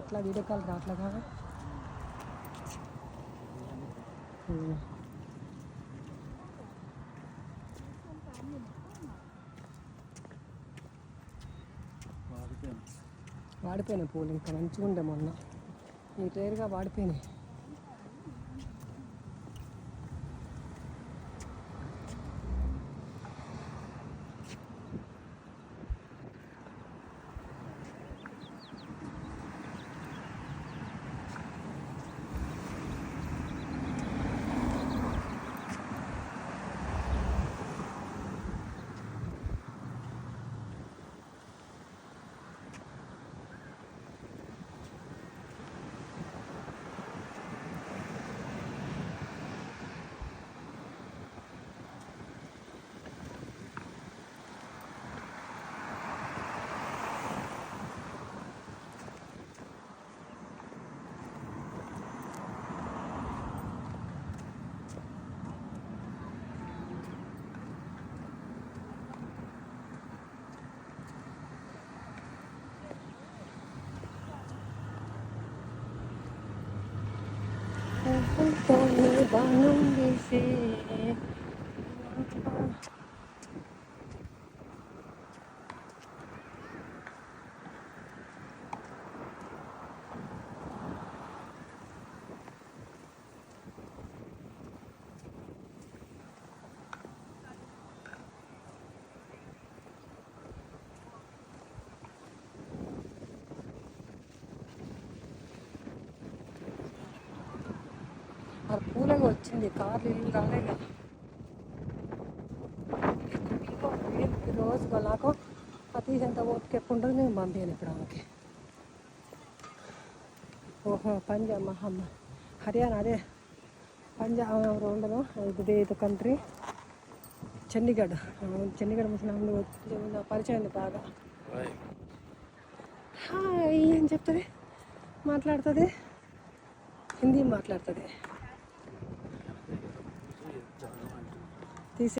ఎట్లా video call రావట్లే కాదు వాడిపోయినాయి పూలు ఇంకా మంచిగా ఉండే మొన్న. ఈ రేరుగా వాడిపోయినాయి. 뽕뽕뽕이 먹는 듯이 మరి పూలగా వచ్చింది. కార్లు ఇల్లు రాలే కదా. ఇంకో రోజు నాకు అతి ఎంత ఓపిక ఎక్కువ ఉంటుంది నేను పంపించాను ఇప్పుడు ఆమెకి. ఓహో పంజాబ్ మహమ్మ. హర్యానా అదే పంజాబ్ ఉండదు ఇది ఇది కంట్రీ చండీగఢ్ చండీగఢ్ ముస్లింలు నా పరిచయం ఉంది బాగా. హాయ్. అని చెప్తుంది? మాట్లాడుతుంది? హిందీ మాట్లాడుతుంది. Dice